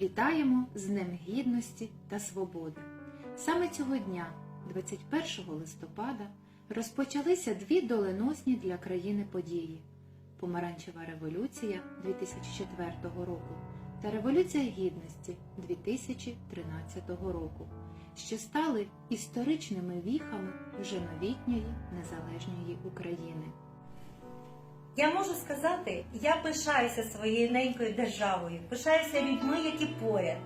Вітаємо з Днем Гідності та Свободи. Саме цього дня, 21 листопада, розпочалися дві доленосні для країни події: Помаранчева революція 2004 року та Революція Гідності 2013 року, що стали історичними віхами вже новітньої незалежної України. Я можу сказати, я пишаюся своєю ненькою державою, пишаюся людьми, які поряд.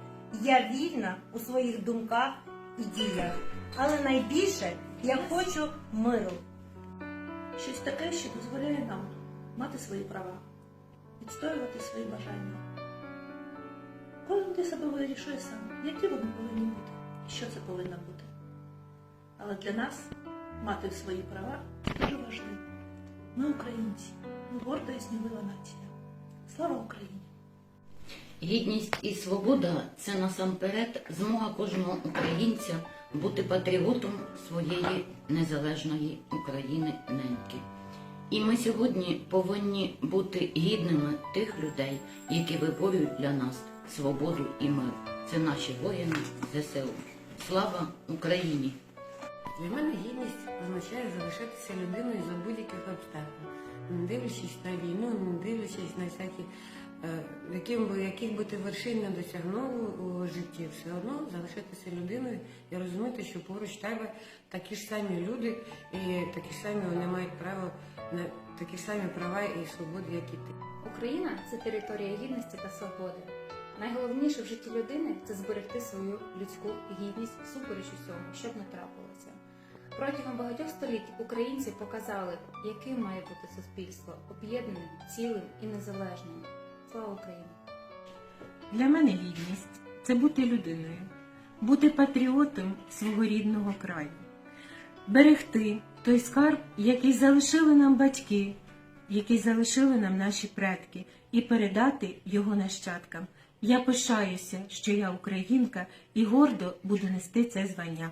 Я вільна у своїх думках і діях. Але найбільше я хочу миру. Щось таке, що дозволяє нам мати свої права, відстоювати свої бажання. Кожен для себе вирішує сам, які вони повинні бути і що це повинно бути. Але для нас мати свої права це дуже важливо. Ми українці, горда і смілива нація. Слава Україні! Гідність і свобода це насамперед змога кожного українця бути патріотом своєї незалежної України неньки. І ми сьогодні повинні бути гідними тих людей, які виборюють для нас свободу і мир. Це наші воїни ЗСУ. Слава Україні! Для мене гідність означає залишатися людиною за будь-яких обставин, не дивлячись на війну, не дивлячись на всякі, е, яким би, яких би ти вершин не досягнув у житті, все одно залишатися людиною і розуміти, що поруч тебе такі ж самі люди, і такі ж самі вони мають право на такі ж самі права і свободи, як і ти. Україна це територія гідності та свободи. Найголовніше в житті людини це зберегти свою людську гідність всупереч усьому, що б не трапилося. Протягом багатьох століть українці показали, яким має бути суспільство об'єднаним, цілим і незалежним. Слава Україні! Для мене гідність це бути людиною, бути патріотом свого рідного краю, берегти той скарб, який залишили нам батьки, який залишили нам наші предки, і передати його нащадкам. Я пишаюся, що я українка і гордо буду нести це звання.